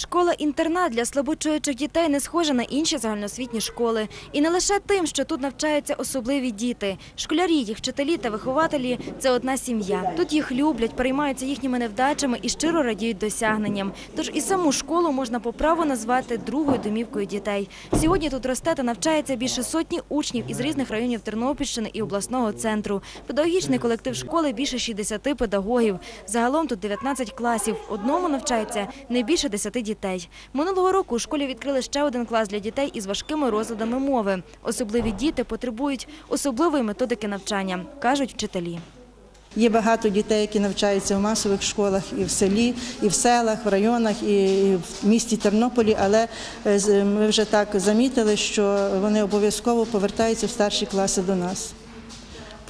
Школа-інтернат для слабочуючих дітей не схожа на інші загальноосвітні школи. І не лише тим, що тут навчаються особливі діти. Школярі, їх вчителі та вихователі – це одна сім'я. Тут їх люблять, переймаються їхніми невдачами і щиро радіють досягненням. Тож і саму школу можна по праву назвати другою домівкою дітей. Сьогодні тут росте та навчається більше сотні учнів із різних районів Тернопільщини і обласного центру. Педагогічний колектив школи більше 60 педагогів. Загалом тут 19 класів. Одному навчається не більше 10 дітей. Минулого року у школі відкрили ще один клас для дітей із важкими розладами мови. Особливі діти потребують особливої методики навчання, кажуть вчителі. Є багато дітей, які навчаються в масових школах і в селі, і в селах, в районах, і в місті Тернополі, але е, ми вже так замітили, що вони обов'язково повертаються в старші класи до нас.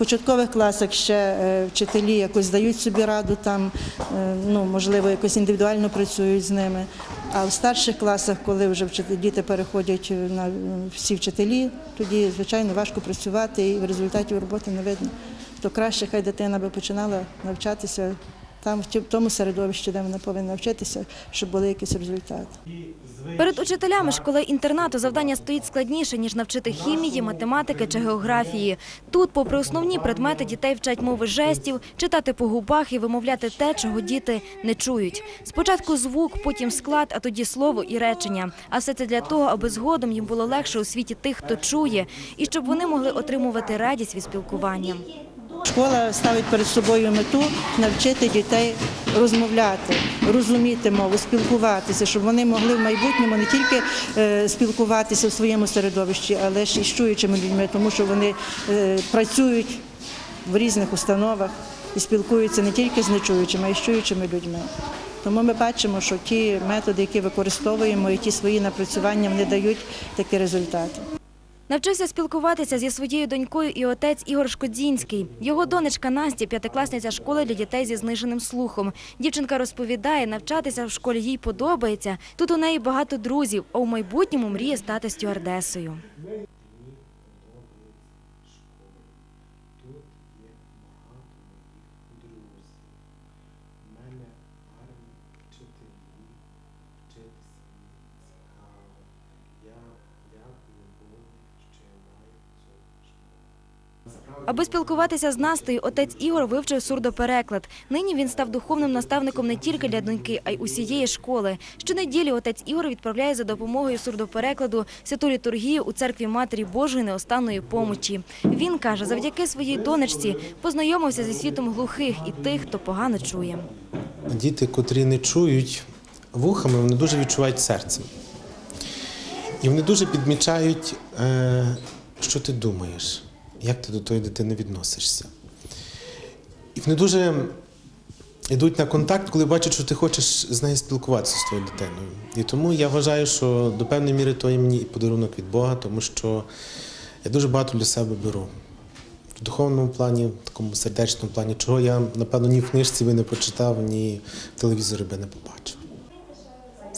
Початкових класах ще е, вчителі якось дають собі раду, там, е, ну, можливо, якось індивідуально працюють з ними. А в старших класах, коли вже діти переходять на е, всі вчителі, тоді, звичайно, важко працювати і в результаті роботи не видно. То краще, хай дитина би починала навчатися там, в тому середовищі, де вона повинна вчитися, щоб були якісь результати. Перед учителями школи-інтернату завдання стоїть складніше, ніж навчити хімії, математики чи географії. Тут, попри основні предмети, дітей вчать мови жестів, читати по губах і вимовляти те, чого діти не чують. Спочатку звук, потім склад, а тоді слово і речення. А все це для того, аби згодом їм було легше у світі тих, хто чує, і щоб вони могли отримувати радість від спілкування. Школа ставить перед собою мету навчити дітей розмовляти, розуміти мову, спілкуватися, щоб вони могли в майбутньому не тільки е, спілкуватися в своєму середовищі, але ж і з чуючими людьми, тому що вони е, працюють в різних установах і спілкуються не тільки з нечуючими, а й з чуючими людьми. Тому ми бачимо, що ті методи, які використовуємо, і ті свої напрацювання, вони дають такі результати. Навчився спілкуватися зі своєю донькою і отець Ігор Шкодзінський. Його донечка Настя – п'ятикласниця школи для дітей зі зниженим слухом. Дівчинка розповідає, навчатися в школі їй подобається. Тут у неї багато друзів, а у майбутньому мріє стати стюардесою. Тут є багато моїх друзів. У мене гарні вчителі, вчитися мені цікаво. Я дякую Богу, що я маю цю школу. Аби спілкуватися з Настею, отець Ігор вивчив сурдопереклад. Нині він став духовним наставником не тільки для доньки, а й усієї школи. Щонеділі отець Ігор відправляє за допомогою сурдоперекладу святу літургію у церкві Матері Божої неостанної помочі. Він каже, завдяки своїй донечці познайомився зі світом глухих і тих, хто погано чує. Діти, котрі не чують вухами, вони дуже відчувають серцем. І вони дуже підмічають, е, що ти думаєш, як ти до тої дитини відносишся. І вони дуже йдуть на контакт, коли бачать, що ти хочеш з нею спілкуватися з твоєю дитиною. І тому я вважаю, що до певної міри то є мені і подарунок від Бога, тому що я дуже багато для себе беру. В духовному плані, в такому сердечному плані, чого я, напевно, ні в книжці би не прочитав, ні в телевізорі би не побачив.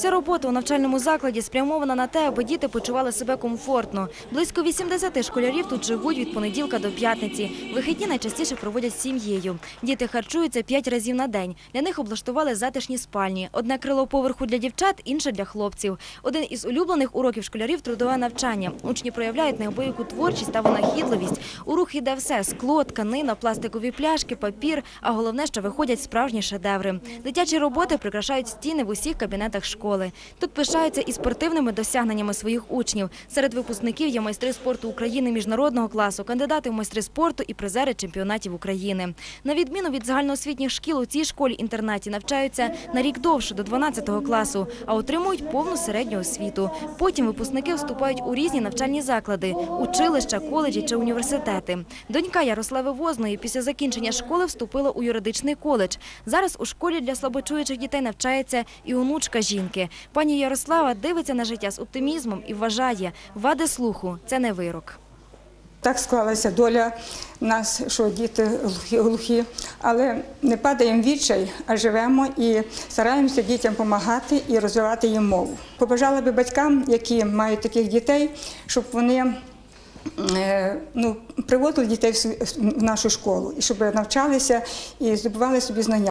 Вся робота у навчальному закладі спрямована на те, аби діти почували себе комфортно. Близько 80 школярів тут живуть від понеділка до п'ятниці. Вихідні найчастіше проводять сім'єю. Діти харчуються 5 разів на день. Для них облаштували затишні спальні. Одне крило поверху для дівчат, інше для хлопців. Один із улюблених уроків школярів трудове навчання. Учні проявляють неабияку творчість та винахідливість. У рух іде все – скло, тканина, пластикові пляшки, папір, а головне, що виходять справжні шедеври. Дитячі роботи прикрашають стіни в усіх кабінетах школи. Тут пишаються і спортивними досягненнями своїх учнів. Серед випускників є майстри спорту України міжнародного класу, кандидати в майстри спорту і призери чемпіонатів України. На відміну від загальноосвітніх шкіл, у цій школі-інтернаті навчаються на рік довше, до 12 класу, а отримують повну середню освіту. Потім випускники вступають у різні навчальні заклади – училища, коледжі чи університети. Донька Ярослави Возної після закінчення школи вступила у юридичний коледж. Зараз у школі для слабочуючих дітей навчається і онучка жінки. Пані Ярослава дивиться на життя з оптимізмом і вважає, вади слуху – це не вирок. Так склалася доля нас, що діти глухі, але не падаємо відчай, а живемо і стараємося дітям допомагати і розвивати їм мову. Побажала би батькам, які мають таких дітей, щоб вони е, ну, приводили дітей в нашу школу і щоб навчалися і здобували собі знання.